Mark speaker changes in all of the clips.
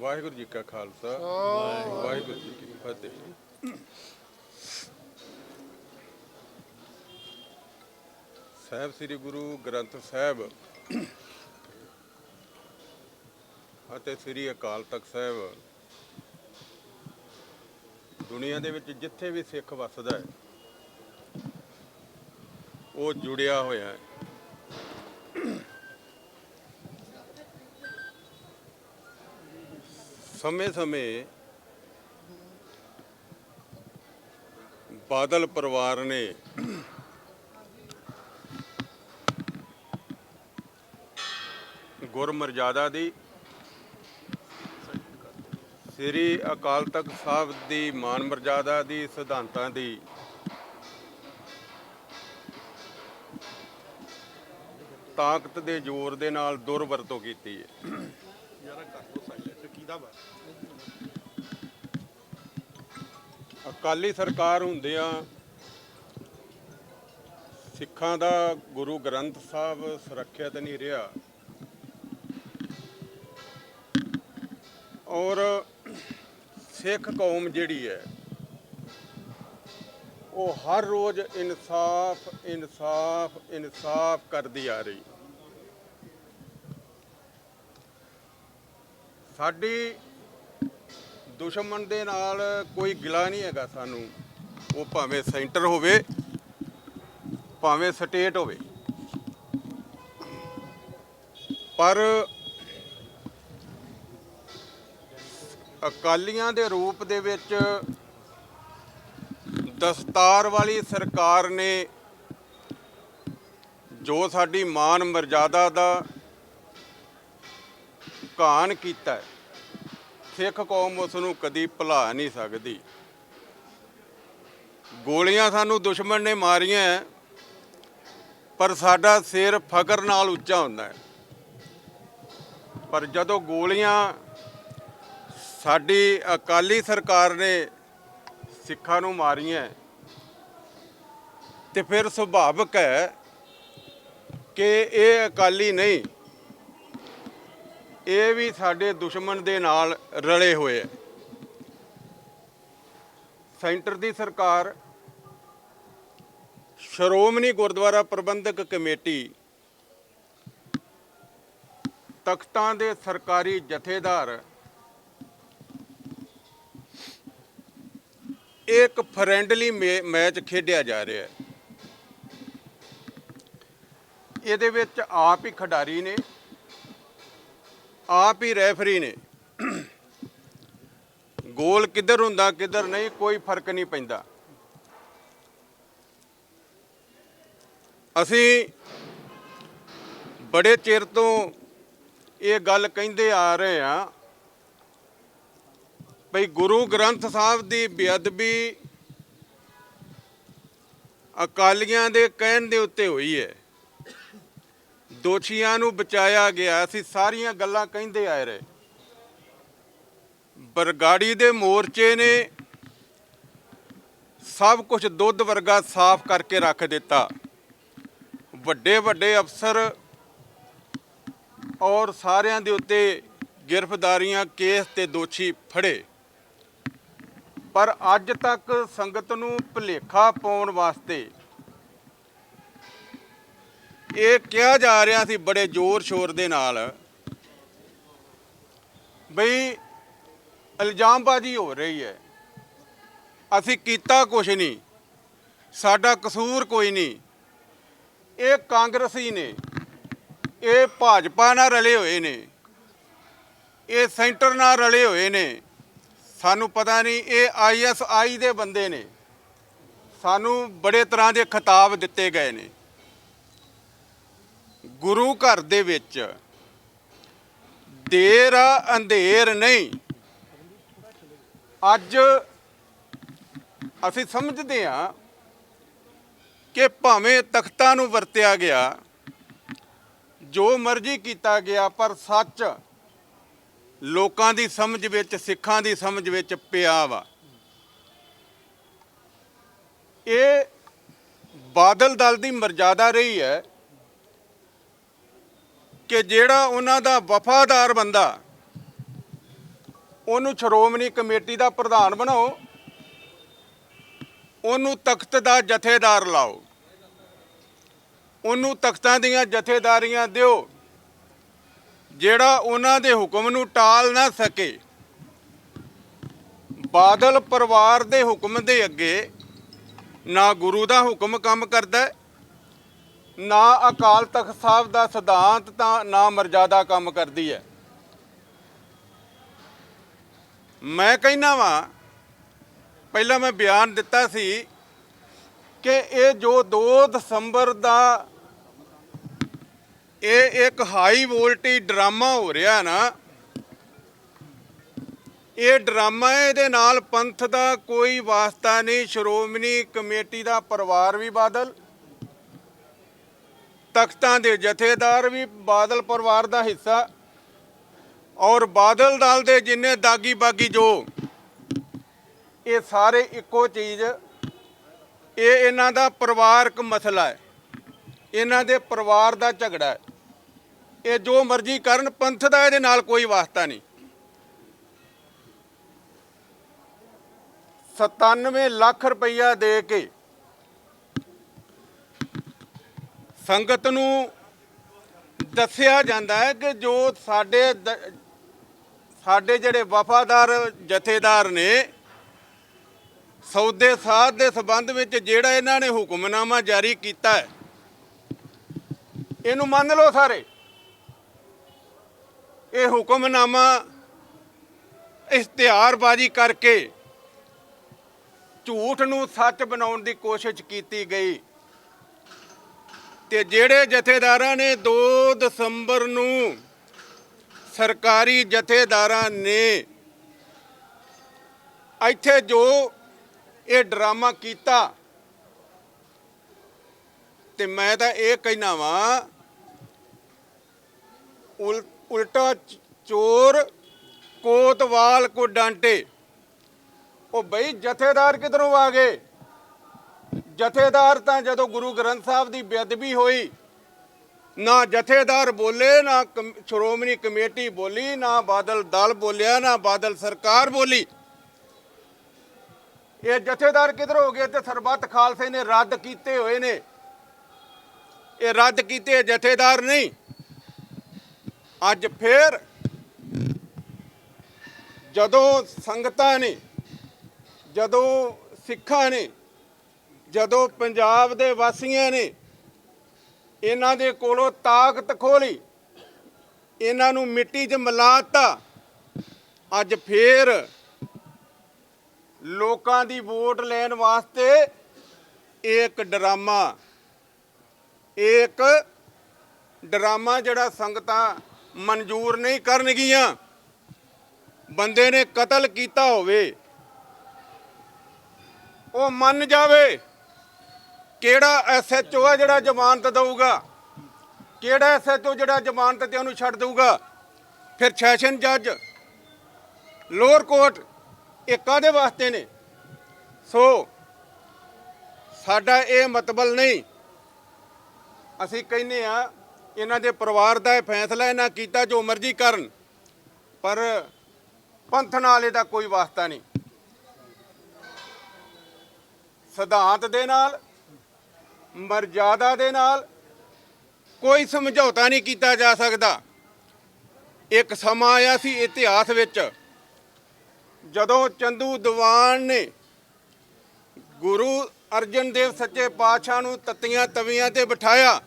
Speaker 1: ਵਾਹਿਗੁਰੂ ਜੀ ਕਾ ਖਾਲਸਾ ਵਾਹਿਗੁਰੂ। ਜੀ ਕੀ ਫਤਿਹ। ਸਾਹਿਬ ਸ੍ਰੀ ਗੁਰੂ ਗ੍ਰੰਥ ਸਾਹਿਬ ਅਤੇ ਸ੍ਰੀ ਅਕਾਲ ਤਖਤ ਸਾਹਿਬ ਦੁਨੀਆ ਦੇ ਵਿੱਚ ਜਿੱਥੇ ਵੀ ਸਿੱਖ ਵੱਸਦਾ ਹੈ ਉਹ ਜੁੜਿਆ ਹੋਇਆ ਹੈ। ਸਮੇਂ-ਸਮੇਂ ਬਾਦਲ ਪਰਿਵਾਰ ਨੇ ਗੁਰਮਰਜ਼ਾਦਾ ਦੀ ਸ੍ਰੀ ਅਕਾਲ ਤਖਤ ਸਾਹਿਬ ਦੀ ਮਾਨ ਮਰਜ਼ਾਦਾ ਦੀ ਸਿਧਾਂਤਾਂ ਦੀ ਤਾਕਤ ਦੇ ਜ਼ੋਰ ਦੇ ਨਾਲ ਦੁਰਵਰਤੋਂ ਕੀਤੀ ਹੈ। ਅਕਾਲੀ ਸਰਕਾਰ ਹੁੰਦਿਆਂ ਸਿੱਖਾਂ ਦਾ ਗੁਰੂ ਗ੍ਰੰਥ ਸਾਹਿਬ ਸੁਰੱਖਿਅਤ ਨਹੀਂ ਰਿਹਾ। ਔਰ ਸਿੱਖ ਕੌਮ ਜਿਹੜੀ ਹੈ, ਉਹ ਹਰ ਰੋਜ਼ ਇਨਸਾਫ ਇਨਸਾਫ ਇਨਸਾਫ ਕਰਦੀ ਆ ਰਹੀ। ਸਾਡੀ ਦੁਸ਼ਮਣ ਦੇ ਨਾਲ ਕੋਈ ਗਿਲਾ ਨਹੀਂ ਹੈਗਾ ਸਾਨੂੰ। ਉਹ ਭਾਵੇਂ ਸੈਂਟਰ ਹੋਵੇ, ਭਾਵੇਂ ਸਟੇਟ ਹੋਵੇ। ਪਰ ਅਕਾਲੀਆਂ ਦੇ ਰੂਪ ਦੇ ਵਿੱਚ ਦਸਤਾਰ ਵਾਲੀ ਸਰਕਾਰ ਨੇ ਜੋ ਸਾਡੀ ਮਾਨ ਮਰਜ਼ਾਦਾ ਦਾ ਘਾਣ ਕੀਤਾ ਹੈ। ਸਿੱਖ ਕੌਮ ਉਸ ਨੂੰ ਕਦੀ ਭੁਲਾ ਨਹੀਂ ਸਕਦੀ। ਗੋਲੀਆਂ ਸਾਨੂੰ ਦੁਸ਼ਮਣ ਨੇ ਮਾਰੀਆਂ ਪਰ ਸਾਡਾ ਸਿਰ ਫਕਰ ਨਾਲ ਉੱਚਾ ਹੁੰਦਾ ਹੈ। ਪਰ ਜਦੋਂ ਗੋਲੀਆਂ ਸਾਡੀ ਅਕਾਲੀ ਸਰਕਾਰ ਨੇ ਸਿੱਖਾਂ ਨੂੰ ਮਾਰੀਆਂ ਹੈ, ਤੇ ਫਿਰ ਸੁਭਾਵਕ ਹੈ ਕਿ ਇਹ ਅਕਾਲੀ ਨਹੀਂ ਇਹ ਵੀ ਸਾਡੇ ਦੁਸ਼ਮਣ ਦੇ ਨਾਲ ਰਲੇ ਹੋਏ ਹੈ। ਸੈਂਟਰ ਦੀ ਸਰਕਾਰ, ਸ਼੍ਰੋਮਣੀ ਗੁਰਦੁਆਰਾ ਪ੍ਰਬੰਧਕ ਕਮੇਟੀ, ਤਖਤਾਂ ਦੇ ਸਰਕਾਰੀ ਜਥੇਦਾਰ, ਇੱਕ ਫਰੈਂਡਲੀ ਮੈਚ ਖੇਡਿਆ ਜਾ ਰਿਹਾ ਹੈ। ਇਹਦੇ ਵਿੱਚ ਆਪ ਹੀ ਖਿਡਾਰੀ ਨੇ ਆਪ ਹੀ ਰੈਫਰੀ ਨੇ। ਗੋਲ ਕਿੱਧਰ ਹੁੰਦਾ, ਕਿੱਧਰ ਨਹੀਂ, ਕੋਈ ਫ਼ਰਕ ਨਹੀਂ ਪੈਂਦਾ। ਅਸੀਂ ਬੜੇ ਚਿਰ ਤੋਂ ਇਹ ਗੱਲ ਕਹਿੰਦੇ ਆ ਰਹੇ ਆ ਭਈ ਗੁਰੂ ਗ੍ਰੰਥ ਸਾਹਿਬ ਦੀ ਬੇਅਦਬੀ ਅਕਾਲੀਆਂ ਦੇ ਕਹਿਣ ਦੇ ਉੱਤੇ ਹੋਈ ਹੈ। ਦੋਸ਼ੀਆਂ ਨੂੰ ਬਚਾਇਆ ਗਿਆ। ਅਸੀਂ ਸਾਰੀਆਂ ਗੱਲਾਂ ਕਹਿੰਦੇ ਆਏ ਰਹੇ। ਬਰਗਾੜੀ ਦੇ ਮੋਰਚੇ ਨੇ ਸਭ ਕੁਝ ਦੁੱਧ ਵਰਗਾ ਸਾਫ਼ ਕਰਕੇ ਰੱਖ ਦਿੱਤਾ। ਵੱਡੇ ਵੱਡੇ ਅਫਸਰ ਔਰ ਸਾਰਿਆਂ ਦੇ ਉੱਤੇ ਗ੍ਰਿਫਤਾਰੀਆਂ, ਕੇਸ ਤੇ ਦੋਸ਼ੀ ਫੜੇ। ਪਰ ਅੱਜ ਤੱਕ ਸੰਗਤ ਨੂੰ ਭੁਲੇਖਾ ਪਾਉਣ ਵਾਸਤੇ ਇਹ ਕਿਹਾ ਜਾ ਰਿਹਾ ਸੀ ਬੜੇ ਜ਼ੋਰ ਸ਼ੋਰ ਦੇ ਨਾਲ। ਬਈ ਇਲਜ਼ਾਮਬਾਜ਼ੀ ਹੋ ਰਹੀ ਹੈ। ਅਸੀਂ ਕੀਤਾ ਕੁਛ ਨਹੀਂ। ਸਾਡਾ ਕਸੂਰ ਕੋਈ ਨਹੀਂ। ਇਹ ਕਾਂਗਰਸੀ ਨੇ, ਇਹ ਭਾਜਪਾ ਨਾਲ ਰਲੇ ਹੋਏ ਨੇ, ਇਹ ਸੈਂਟਰ ਨਾਲ ਰਲੇ ਹੋਏ ਨੇ। ਸਾਨੂੰ ਪਤਾ ਨਹੀਂ, ਇਹ ਆਈਐਸਆਈ ਦੇ ਬੰਦੇ ਨੇ। ਸਾਨੂੰ ਬੜੇ ਤਰ੍ਹਾਂ ਦੇ ਖਿਤਾਬ ਦਿੱਤੇ ਗਏ ਨੇ। ਗੁਰੂ ਘਰ ਦੇ ਵਿੱਚ ਦੇਰ ਆ, ਅੰਧੇਰ ਨਹੀਂ। ਅੱਜ ਅਸੀਂ ਸਮਝਦੇ ਹਾਂ ਕਿ ਭਾਵੇਂ ਤਖਤਾਂ ਨੂੰ ਵਰਤਿਆ ਗਿਆ, ਜੋ ਮਰਜ਼ੀ ਕੀਤਾ ਗਿਆ, ਪਰ ਸੱਚ ਲੋਕਾਂ ਦੀ ਸਮਝ ਵਿੱਚ, ਸਿੱਖਾਂ ਦੀ ਸਮਝ ਵਿੱਚ ਪਿਆ ਵਾ। ਇਹ ਬਾਦਲ ਦਲ ਦੀ ਮਰਜ਼ਾਦਾ ਰਹੀ ਹੈ ਕਿ ਜਿਹੜਾ ਉਹਨਾਂ ਦਾ ਵਫਾਦਾਰ ਬੰਦਾ, ਉਹਨੂੰ ਸ਼੍ਰੋਮਣੀ ਕਮੇਟੀ ਦਾ ਪ੍ਰਧਾਨ ਬਣਾਓ, ਉਹਨੂੰ ਤਖਤ ਦਾ ਜਥੇਦਾਰ ਲਾਓ, ਉਹਨੂੰ ਤਖਤਾਂ ਦੀਆਂ ਜਥੇਦਾਰੀਆਂ ਦਿਓ, ਜਿਹੜਾ ਉਹਨਾਂ ਦੇ ਹੁਕਮ ਨੂੰ ਟਾਲ ਨਾ ਸਕੇ, ਬਾਦਲ ਪਰਿਵਾਰ ਦੇ ਹੁਕਮ ਦੇ ਅੱਗੇ ਨਾ ਗੁਰੂ ਦਾ ਹੁਕਮ ਕੰਮ ਕਰਦਾ ਨਾ ਅਕਾਲ ਤਖਤ ਸਾਹਿਬ ਦਾ ਸਿਧਾਂਤ ਤਾਂ ਨਾ ਮਰਜ਼ਾਦਾ ਕੰਮ ਕਰਦੀ ਹੈ ਮੈਂ ਕਹਿਣਾ ਵਾਂ, ਪਹਿਲਾਂ ਮੈਂ ਬਿਆਨ ਦਿੱਤਾ ਸੀ ਕਿ ਇਹ ਜੋ 2 ਦਸੰਬਰ ਦਾ ਇਹ ਇੱਕ ਹਾਈ ਵੋਲਟੇਜ ਡਰਾਮਾ ਹੋ ਰਿਹਾ ਨਾ, ਇਹ ਡਰਾਮਾ ਇਹਦੇ ਨਾਲ ਪੰਥ ਦਾ ਕੋਈ ਵਾਸਤਾ ਨਹੀਂ, ਸ਼੍ਰੋਮਣੀ ਕਮੇਟੀ ਦਾ ਪਰਿਵਾਰ ਵੀ ਬਾਦਲ ਤਖਤਾਂ ਦੇ ਜਥੇਦਾਰ ਵੀ ਬਾਦਲ ਪਰਿਵਾਰ ਦਾ ਹਿੱਸਾ ਔਰ ਬਾਦਲ ਦਲ ਦੇ ਜਿੰਨੇ ਦਾਗੀ ਬਾਗੀ ਜੋ, ਇਹ ਸਾਰੇ ਇੱਕੋ ਚੀਜ਼, ਇਹ ਇਹਨਾਂ ਦਾ ਪਰਿਵਾਰਕ ਮਸਲਾ ਹੈ। ਇਹਨਾਂ ਦੇ ਪਰਿਵਾਰ ਦਾ ਝਗੜਾ ਹੈ। ਇਹ ਜੋ ਮਰਜ਼ੀ ਕਰਨ, ਪੰਥ ਦਾ ਇਹਦੇ ਨਾਲ ਕੋਈ ਵਾਸਤਾ ਨਹੀਂ। 97 ਲੱਖ ਰੁਪਈਆ ਦੇ ਕੇ ਸੰਗਤ ਨੂੰ ਦੱਸਿਆ ਜਾਂਦਾ ਹੈ ਕਿ ਜੋ ਸਾਡੇ ਦ- ਸਾਡੇ ਜਿਹੜੇ ਵਫਾਦਾਰ ਜਥੇਦਾਰ ਨੇ, ਸੌਦੇ ਸਾਧ ਦੇ ਸਬੰਧ ਵਿੱਚ ਜਿਹੜਾ ਇਹਨਾਂ ਨੇ ਹੁਕਮਨਾਮਾ ਜਾਰੀ ਕੀਤਾ ਹੈ, ਇਹਨੂੰ ਮੰਨ ਲਓ ਸਾਰੇ। ਇਹ ਹੁਕਮਨਾਮਾ ਇਸ਼ਤਿਹਾਰਬਾਜ਼ੀ ਕਰਕੇ ਝੂਠ ਨੂੰ ਸੱਚ ਬਣਾਉਣ ਦੀ ਕੋਸ਼ਿਸ਼ ਕੀਤੀ ਗਈ। ਤੇ ਜਿਹੜੇ ਜਥੇਦਾਰਾਂ ਨੇ 2 ਦਸੰਬਰ ਨੂੰ ਸਰਕਾਰੀ ਜਥੇਦਾਰਾਂ ਨੇ ਇੱਥੇ ਜੋ ਇਹ ਡਰਾਮਾ ਕੀਤਾ, ਤੇ ਮੈਂ ਤਾਂ ਇਹ ਕਹਿਣਾ ਵਾਂ, ਉਲ- ਉਲਟਾ ਚੋਰ ਕੋਤਵਾਲ ਕੋ ਡਾਂਟੇ। ਉਹ ਬਈ ਜਥੇਦਾਰ ਕਿਧਰੋਂ ਆ ਗਏ? ਜਥੇਦਾਰ ਤਾਂ ਜਦੋਂ ਗੁਰੂ ਗ੍ਰੰਥ ਸਾਹਿਬ ਦੀ ਬੇਅਦਬੀ ਹੋਈ, ਨਾ ਜਥੇਦਾਰ ਬੋਲੇ, ਨਾ ਕਮ- ਸ਼੍ਰੋਮਣੀ ਕਮੇਟੀ ਬੋਲੀ, ਨਾ ਬਾਦਲ ਦਲ ਬੋਲਿਆ, ਨਾ ਬਾਦਲ ਸਰਕਾਰ ਬੋਲੀ। ਇਹ ਜਥੇਦਾਰ ਕਿਧਰ ਹੋ ਗਏ? ਤੇ ਸਰਬੱਤ ਖਾਲਸੇ ਨੇ ਰੱਦ ਕੀਤੇ ਹੋਏ ਨੇ। ਇਹ ਰੱਦ ਕੀਤੇ ਜਥੇਦਾਰ ਨਹੀਂ। ਅੱਜ ਫੇਰ ਜਦੋਂ ਸੰਗਤਾਂ ਨੇ, ਜਦੋਂ ਸਿੱਖਾਂ ਨੇ ਜਦੋਂ ਪੰਜਾਬ ਦੇ ਵਾਸੀਆਂ ਨੇ ਇਹਨਾਂ ਦੇ ਕੋਲੋਂ ਤਾਕਤ ਖੋਲੀ ਇਹਨਾਂ ਨੂੰ ਮਿੱਟੀ 'ਚ ਮਿਲਾਤਾ, ਅੱਜ ਫੇਰ ਲੋਕਾਂ ਦੀ ਵੋਟ ਲੈਣ ਵਾਸਤੇ ਇਹ ਇੱਕ ਡਰਾਮਾ ਇਹ ਇੱਕ ਡਰਾਮਾ ਜਿਹੜਾ ਸੰਗਤਾਂ ਮਨਜ਼ੂਰ ਨਹੀਂ ਕਰਨਗੀਆਂ। ਬੰਦੇ ਨੇ ਕਤਲ ਕੀਤਾ ਹੋਵੇ, ਉਹ ਮੰਨ ਜਾਵੇ। ਕਿਹੜਾ ਐਸਐਚਓ ਆ ਜਿਹੜਾ ਜ਼ਮਾਨਤ ਦੇਊਗਾ? ਕਿਹੜਾ ਐਸਐਚਓ ਜਿਹੜਾ ਜ਼ਮਾਨਤ ਤੇ ਉਹਨੂੰ ਛੱਡ ਦੇਊਗਾ? ਫਿਰ ਸੈਸ਼ਨ ਜੱਜ, ਲੋਅਰ ਕੋਰਟ, ਇਹ ਕਾਦੇ ਵਾਸਤੇ ਨੇ? ਸੋ, ਸਾਡਾ ਇਹ ਮਤਬਲ ਨਹੀਂ। ਅਸੀਂ ਕਹਿੰਨੇ ਆ ਇਹਨਾਂ ਦੇ ਪਰਿਵਾਰ ਦਾ ਇਹ ਫੈਸਲਾ ਇਹਨਾਂ ਕੀਤਾ ਜੋ ਮਰਜ਼ੀ ਕਰਨ, ਪਰ ਪੰਥ ਨਾਲ ਇਹਦਾ ਕੋਈ ਵਾਸਤਾ ਨਹੀਂ। ਸਿਧਾਂਤ ਦੇ ਨਾਲ ਮਰਜ਼ਾਦਾ ਦੇ ਨਾਲ ਕੋਈ ਸਮਝੌਤਾ ਨਹੀਂ ਕੀਤਾ ਜਾ ਸਕਦਾ। ਇੱਕ ਸਮਾਂ ਆਇਆ ਸੀ ਇਤਿਹਾਸ ਵਿੱਚ, ਜਦੋਂ ਚੰਦੂ ਦੀਵਾਨ ਨੇ ਗੁਰੂ ਅਰਜਨ ਦੇਵ ਸੱਚੇ ਪਾਤਸ਼ਾਹ ਨੂੰ ਤਤੀਆਂ ਤਵੀਆਂ ਤੇ ਬਿਠਾਇਆ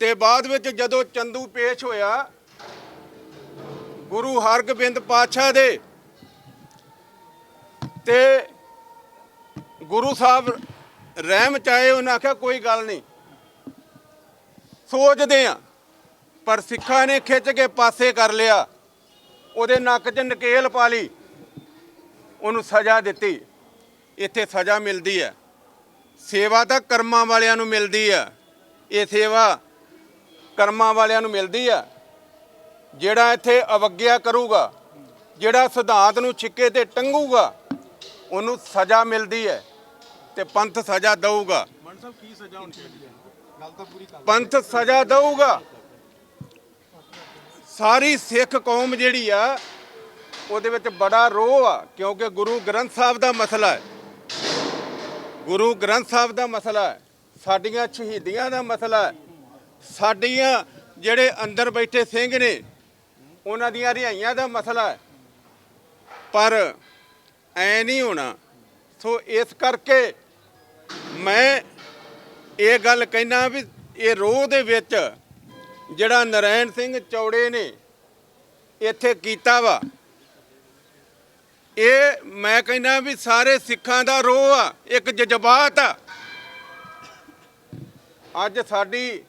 Speaker 1: ਤੇ ਬਾਅਦ ਵਿੱਚ ਜਦੋਂ ਚੰਦੂ ਪੇਸ਼ ਹੋਇਆ, ਗੁਰੂ ਹਰਗੋਬਿੰਦ ਪਾਤਸ਼ਾਹ ਦੇ ਤੇ ਗੁਰੂ ਸਾਹਿਬ ਰਹਿਮ ਚਾਹੇ ਉਹਨਾਂ ਆਖਿਆ, ਕੋਈ ਗੱਲ ਨਹੀਂ। ਸੋਚਦੇ ਆ ਪਰ ਸਿੱਖਾਂ ਨੇ ਖਿੱਚ ਕੇ ਪਾਸੇ ਕਰ ਲਿਆ। ਉਹਦੇ ਨੱਕ 'ਚ ਨਕੇਲ ਪਾ ਲਈ। ਉਹਨੂੰ ਸਜ਼ਾ ਦਿੱਤੀ। ਇੱਥੇ ਸਜ਼ਾ ਮਿਲਦੀ ਹੈ। ਸੇਵਾ ਤਾਂ ਕਰਮਾਂ ਵਾਲਿਆਂ ਨੂੰ ਮਿਲਦੀ ਆ ਇਹ ਸੇਵਾ ਕਰਮਾਂ ਵਾਲਿਆਂ ਨੂੰ ਮਿਲਦੀ ਆ ਜਿਹੜਾ ਇੱਥੇ ਅਵਗਿਆ ਕਰੂਗਾ, ਜਿਹੜਾ ਸਿਧਾਂਤ ਨੂੰ ਛਿੱਕੇ ਤੇ ਟੰਗੂਗਾ, ਉਹਨੂੰ ਸਜ਼ਾ ਮਿਲਦੀ ਹੈ। ਤੇ ਪੰਥ ਸਜ਼ਾ ਦਊਗਾ।
Speaker 2: ਮਨ ਸਾਹਿਬ ਕੀ ਸਜ਼ਾ ਹੋਣੀ ਚਾਹੀਦੀ ਹੈ? ਗੱਲ ਤਾਂ ਪੂਰੀ ਕਰ
Speaker 1: ਪੰਥ ਸਜ਼ਾ ਦਊਗਾ। ਸਾਰੀ ਸਿੱਖ ਕੌਮ ਜਿਹੜੀ ਆ ਉਹਦੇ ਵਿੱਚ ਬੜਾ ਰੋਹ ਆ ਕਿਉਂਕਿ ਗੁਰੂ ਗ੍ਰੰਥ ਸਾਹਿਬ ਦਾ ਮਸਲਾ ਹੈ। ਗੁਰੂ ਗ੍ਰੰਥ ਸਾਹਿਬ ਦਾ ਮਸਲਾ ਹੈ ਸਾਡੀਆਂ ਸ਼ਹੀਦੀਆਂ ਦਾ ਮਸਲਾ ਹੈ। ਸਾਡੀਆਂ ਜਿਹੜੇ ਅੰਦਰ ਬੈਠੇ ਸਿੰਘ ਨੇ ਉਹਨਾਂ ਦੀਆਂ ਰਿਹਾਈਆਂ ਦਾ ਮਸਲਾ ਹੈ। ਪਰ ਐ ਨਹੀਂ ਹੋਣਾ। ਸੋ ਇਸ ਕਰਕੇ ਮੈਂ ਇਹ ਗੱਲ ਕਹਿਣਾ ਵੀ ਇਹ ਰੋਹ ਦੇ ਵਿੱਚ ਜਿਹੜਾ ਨਰੈਣ ਸਿੰਘ ਚੌੜੇ ਨੇ ਇੱਥੇ ਕੀਤਾ ਵਾ, ਇਹ ਮੈਂ ਕਹਿੰਦਾ ਵੀ ਸਾਰੇ ਸਿੱਖਾਂ ਦਾ ਰੋਹ ਆ, ਇੱਕ ਜਜ਼ਬਾਤ ਆ। ਅੱਜ ਸਾਡੀ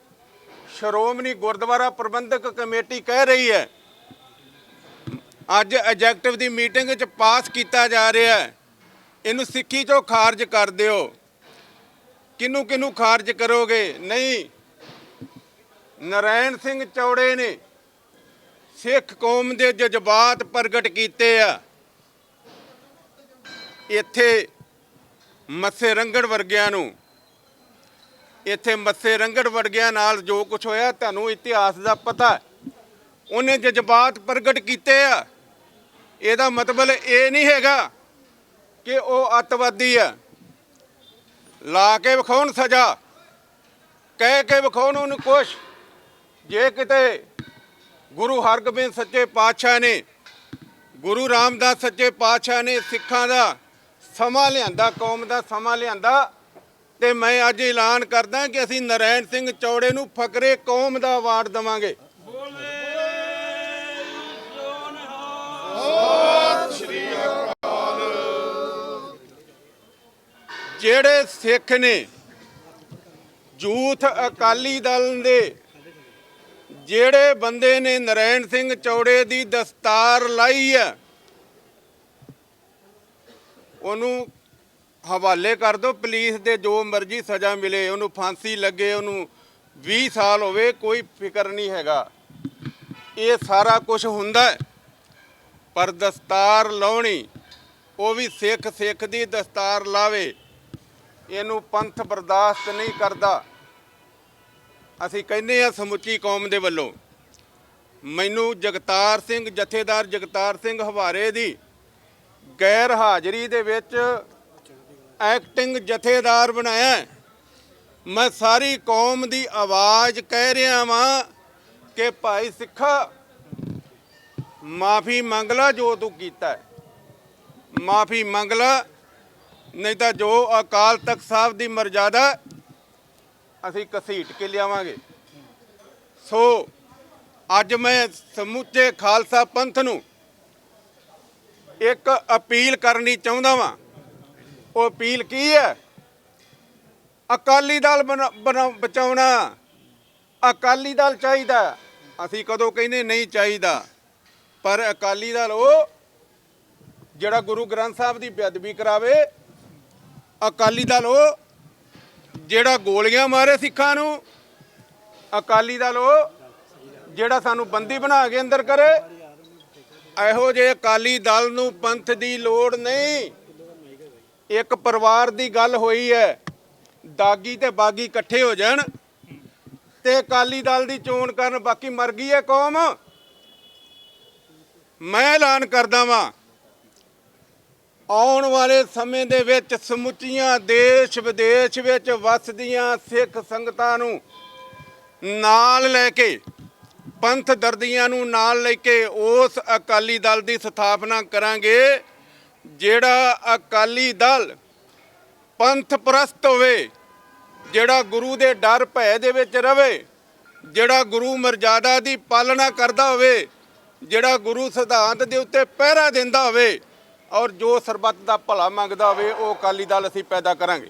Speaker 1: ਸ਼੍ਰੋਮਣੀ ਗੁਰਦੁਆਰਾ ਪ੍ਰਬੰਧਕ ਕਮੇਟੀ ਕਹਿ ਰਹੀ ਹੈ, ਅੱਜ ਐਗਜ਼ੈਕਟਿਵ ਦੀ ਮੀਟਿੰਗ ਵਿੱਚ ਪਾਸ ਕੀਤਾ ਜਾ ਰਿਹਾ ਹੈ, ਇਹਨੂੰ ਸਿੱਖੀ ਚੋਂ ਖਾਰਜ ਕਰ ਦਿਓ। ਕਿਹਨੂੰ ਕਿਹਨੂੰ ਖਾਰਜ ਕਰੋਗੇ? ਨਹੀਂ। ਨਰੈਣ ਸਿੰਘ ਚੌੜੇ ਨੇ ਸਿੱਖ ਕੌਮ ਦੇ ਜਜ਼ਬਾਤ ਪ੍ਰਗਟ ਕੀਤੇ ਆ। ਇੱਥੇ ਮੱਸੇ ਰੰਗੜ ਵਰਗਿਆਂ ਨੂੰ, ਇੱਥੇ ਮੱਸੇ ਰੰਗੜ ਵਰਗਿਆਂ ਨਾਲ ਜੋ ਕੁਝ ਹੋਇਆ, ਤੁਹਾਨੂੰ ਇਤਿਹਾਸ ਦਾ ਪਤਾ ਉਹਨੇ ਜਜ਼ਬਾਤ ਪ੍ਰਗਟ ਕੀਤੇ ਆ। ਇਹਦਾ ਮਤਲਬ ਇਹ ਨਹੀਂ ਹੈਗਾ ਕਿ ਉਹ ਅੱਤਵਾਦੀ ਆ। ਲਾ ਕੇ ਵਿਖਾਉਣ ਸਜ਼ਾ, ਕਹਿ ਕੇ ਵਿਖਾਉਣ ਉਹਨੂੰ ਕੁਛ। ਜੇ ਕਿਤੇ ਗੁਰੂ ਹਰਗੋਬਿੰਦ ਸੱਚੇ ਪਾਤਸ਼ਾਹ ਨੇ, ਗੁਰੂ ਰਾਮਦਾਸ ਸੱਚੇ ਪਾਤਸ਼ਾਹ ਨੇ ਸਿੱਖਾਂ ਦਾ ਸਮਾਂ ਲਿਆਂਦਾ, ਕੌਮ ਦਾ ਸਮਾਂ ਲਿਆਂਦਾ, ਤੇ ਮੈਂ ਅੱਜ ਐਲਾਨ ਕਰਦਾ ਕਿ ਅਸੀਂ ਨਰੈਣ ਸਿੰਘ ਚੌੜੇ ਨੂੰ ਫਕਰੇ ਕੌਮ ਦਾ ਅਵਾਰਡ ਦਵਾਂਗੇ। ਜਿਹੜੇ ਸਿੱਖ ਨੇ, ਜੂਥ ਅਕਾਲੀ ਦਲ ਦੇ ਜਿਹੜੇ ਬੰਦੇ ਨੇ ਨਰੈਣ ਸਿੰਘ ਚੌੜੇ ਦੀ ਦਸਤਾਰ ਲਾਈ ਹੈ, ਉਹਨੂੰ ਹਵਾਲੇ ਕਰ ਦਿਓ, ਪੁਲਿਸ ਦੇ ਜੋ ਮਰਜ਼ੀ ਸਜ਼ਾ ਮਿਲੇ, ਉਹਨੂੰ ਫਾਂਸੀ ਲੱਗੇ, ਉਹਨੂੰ 20 ਸਾਲ ਹੋਵੇ, ਕੋਈ ਫਿਕਰ ਨਹੀਂ ਹੈਗਾ। ਇਹ ਸਾਰਾ ਕੁਝ ਹੁੰਦਾ ਪਰ ਦਸਤਾਰ ਲਾਉਣੀ, ਉਹ ਵੀ ਸਿੱਖ ਸਿੱਖ ਦੀ ਦਸਤਾਰ ਲਾਵੇ। ਇਹਨੂੰ ਪੰਥ ਬਰਦਾਸ਼ਤ ਨਹੀਂ ਕਰਦਾ। ਅਸੀਂ ਕਹਿੰਦੇ ਆ ਸਮੁੱਚੀ ਕੌਮ ਦੇ ਵੱਲੋਂ, ਮੈਨੂੰ ਜਗਤਾਰ ਸਿੰਘ, ਜਥੇਦਾਰ ਜਗਤਾਰ ਸਿੰਘ ਹਵਾਰੇ ਦੀ ਗੈਰ ਹਾਜ਼ਰੀ ਦੇ ਵਿੱਚ ਐਕਟਿੰਗ ਜਥੇਦਾਰ ਬਣਾਇਆ ਮੈਂ ਸਾਰੀ ਕੌਮ ਦੀ ਆਵਾਜ਼ ਕਹਿ ਰਿਹਾ ਵਾਂ ਕਿ ਭਾਈ ਸਿੱਖਾ, ਮਾਫੀ ਮੰਗ ਲਾ ਜੋ ਤੂੰ ਕੀਤਾ ਮਾਫੀ ਮੰਗ ਲਾ ਨਹੀਂ ਤਾਂ ਜੋ ਅਕਾਲ ਤਖਤ ਸਾਹਿਬ ਦੀ ਮਰਜ਼ਾਦਾ ਅਸੀਂ ਘਸੀਟ ਕੇ ਲਿਆਵਾਂਗੇ। ਸੋ ਅੱਜ ਮੈਂ ਸਮੁੱਚੇ ਖਾਲਸਾ ਪੰਥ ਨੂੰ ਇੱਕ ਅਪੀਲ ਕਰਨੀ ਚਾਹੁੰਦਾ ਵਾਂ। ਉਹ ਅਪੀਲ ਕੀ ਹੈ? ਅਕਾਲੀ ਦਲ ਬਣਾ- ਬਣਾ- ਬਚਾਉਣਾ। ਅਕਾਲੀ ਦਲ ਚਾਹੀਦਾ। ਅਸੀਂ ਕਦੋਂ ਕਹਿੰਦੇ ਨਹੀਂ ਚਾਹੀਦਾ। ਪਰ ਅਕਾਲੀ ਦਲ ਉਹ ਜਿਹੜਾ ਗੁਰੂ ਗ੍ਰੰਥ ਸਾਹਿਬ ਦੀ ਬੇਅਦਬੀ ਕਰਾਵੇ ਅਕਾਲੀ ਦਲ ਉਹ, ਜਿਹੜਾ ਗੋਲੀਆਂ ਮਾਰੇ ਸਿੱਖਾਂ ਨੂੰ, ਅਕਾਲੀ ਦਲ ਉਹ, ਜਿਹੜਾ ਸਾਨੂੰ ਬੰਦੀ ਬਣਾ ਕੇ ਅੰਦਰ ਕਰੇ। ਇਹੋ ਜਿਹੇ ਅਕਾਲੀ ਦਲ ਨੂੰ ਪੰਥ ਦੀ ਲੋੜ ਨਹੀਂ। ਇੱਕ ਪਰਿਵਾਰ ਦੀ ਗੱਲ ਹੋਈ ਹੈ, ਦਾਗੀ ਤੇ ਬਾਗੀ ਇਕੱਠੇ ਹੋ ਜਾਣ, ਤੇ ਅਕਾਲੀ ਦਲ ਦੀ ਚੋਣ ਕਰਨ ਬਾਕੀ ਮਰ ਗਈ ਹੈ ਕੌਮ। ਮੈਂ ਐਲਾਨ ਕਰਦਾ ਵਾਂ ਆਉਣ ਵਾਲੇ ਸਮੇਂ ਦੇ ਵਿੱਚ ਸਮੁੱਚੀਆਂ ਦੇਸ਼ ਵਿਦੇਸ਼ ਵਿੱਚ ਵਸਦੀਆਂ ਸਿੱਖ ਸੰਗਤਾਂ ਨੂੰ ਨਾਲ ਲੈ ਕੇ, ਪੰਥ ਦਰਦੀਆਂ ਨੂੰ ਨਾਲ ਲੈ ਕੇ ਉਸ ਅਕਾਲੀ ਦਲ ਦੀ ਸਥਾਪਨਾ ਕਰਾਂਗੇ, ਜਿਹੜਾ ਅਕਾਲੀ ਦਲ ਪੰਥ ਪ੍ਰਸਤ ਹੋਵੇ, ਜਿਹੜਾ ਗੁਰੂ ਦੇ ਡਰ ਭੈ ਦੇ ਵਿੱਚ ਰਵੇ, ਜਿਹੜਾ ਗੁਰੂ ਮਰਜ਼ਾਦਾ ਦੀ ਪਾਲਣਾ ਕਰਦਾ ਹੋਵੇ, ਜਿਹੜਾ ਗੁਰੂ ਸਿਧਾਂਤ ਦੇ ਉੱਤੇ ਪਹਿਰਾ ਦਿੰਦਾ ਹੋਵੇ ਔਰ ਜੋ ਸਰਬੱਤ ਦਾ ਭਲਾ ਮੰਗਦਾ ਹੋਵੇ ਉਹ ਅਕਾਲੀ ਦਲ ਅਸੀਂ ਪੈਦਾ ਕਰਾਂਗੇ।